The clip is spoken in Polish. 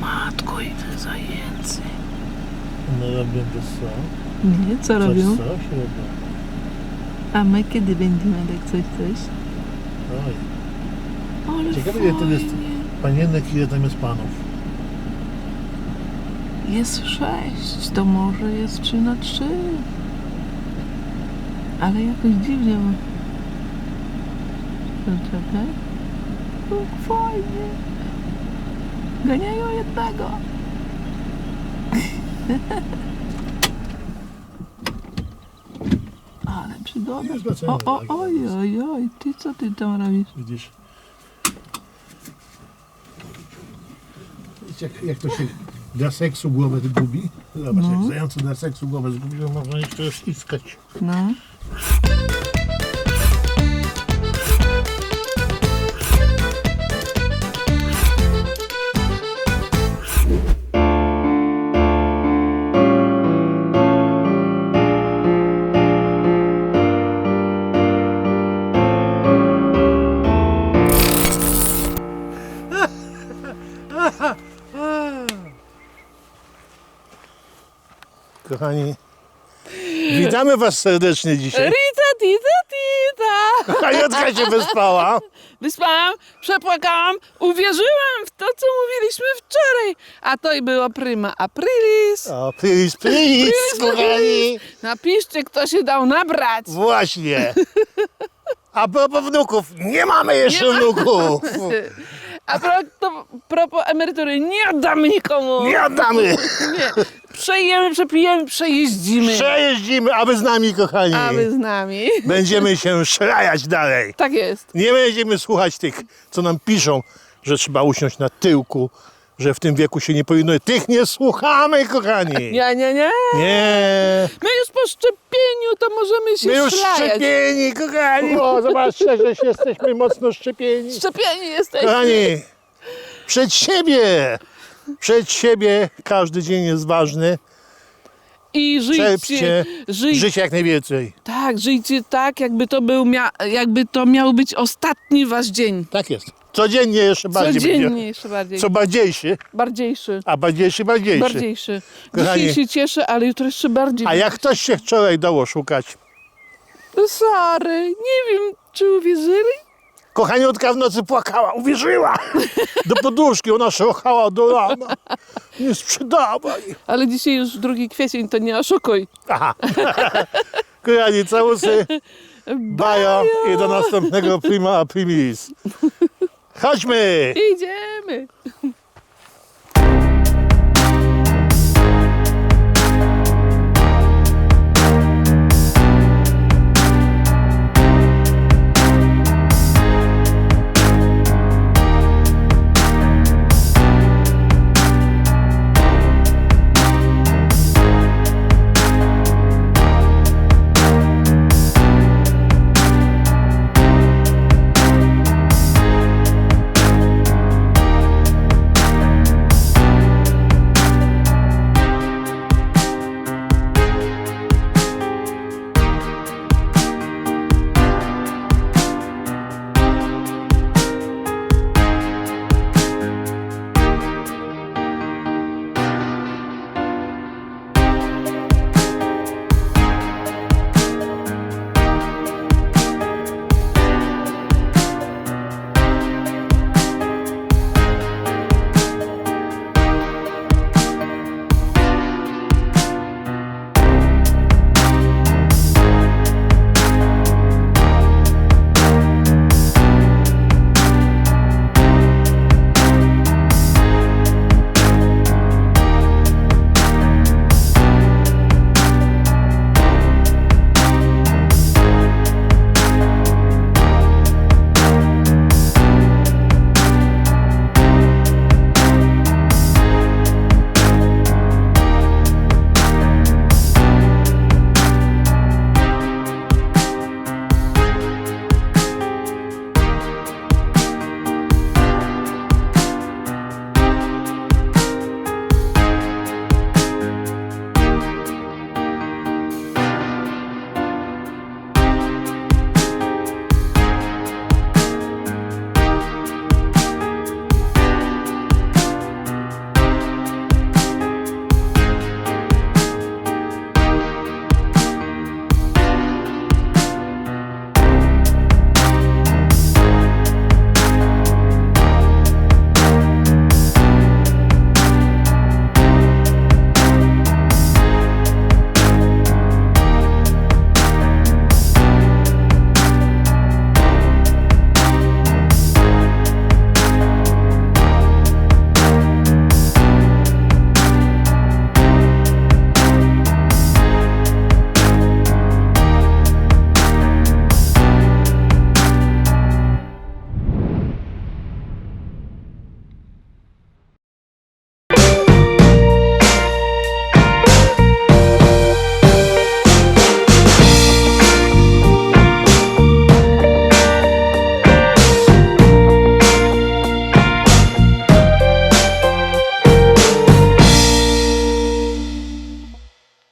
Matko, ile zajęcy. No robią to co? Nie, co robią? Coś, coś robią. A my kiedy będziemy tak coś, coś? Oj. Ale Ciekawe, ile to jest fajnie. panienek, ile tam jest panów. Jest sześć, to może jest trzy na trzy. Ale jakoś dziwnie. Poczekaj. Jak fajnie. Ganiają jednego. Ale. Nie zwracajmy O, o, uwagi. oj, oj, oj, ty co ty tam robisz? Widzisz? Jak, jak to się dla seksu głowę zgubi? Zobacz, No. jak zającu dla seksu głowę zgubi, to można jeszcze ściskać. No. Kochani, witamy Was serdecznie dzisiaj. Rita, tita, tita. Kajotka się wyspała. Wyspałam, przepłakałam, uwierzyłam w to, co mówiliśmy wczoraj. A to i było prima aprilis. O, please, please, kochani. Napiszcie, kto się dał nabrać. Właśnie. A propos wnuków, nie mamy jeszcze wnuków. A pro, to, propos emerytury, nie oddamy nikomu. Nie oddamy. Nie. Przejemy, przepijemy, przejeździmy. Przejeździmy, a wy z nami, kochani. A wy z nami. Będziemy się szrajać dalej. Tak jest. Nie będziemy słuchać tych, co nam piszą, że trzeba usiąść na tyłku, że w tym wieku się nie powinno. Tych nie słuchamy, kochani. Nie, nie, nie. Nie. My już po szczepieniu to możemy się My już szlajać. szczepieni, kochani. O, zobaczcie, że się jesteśmy mocno szczepieni. Szczepieni jesteśmy. Kochani, przed siebie. Przed siebie każdy dzień jest ważny. I żyjcie, Czerpcie żyjcie jak najwięcej. Tak, żyjcie tak, jakby to, był mia- jakby to miał być ostatni wasz dzień. Tak jest. Codziennie jeszcze bardziej Codziennie będzie. jeszcze bardziej. Co bardziejszy, Bardziejszy. a bardziejszy, bardziejszy. Bardziejszy. Kochani. Dzisiaj się cieszę, ale jutro jeszcze bardziej. A jak ktoś się wczoraj dało szukać, Sorry, nie wiem, czy uwierzyli? Kochaniutka w nocy płakała, uwierzyła do poduszki, ona szlochała do rana. Nie sprzedawaj. Ale dzisiaj już drugi kwiecień, to nie oszukuj. Aha. Kochani, całusy, bajo i do następnego prima aprilis. Chodźmy! Idziemy.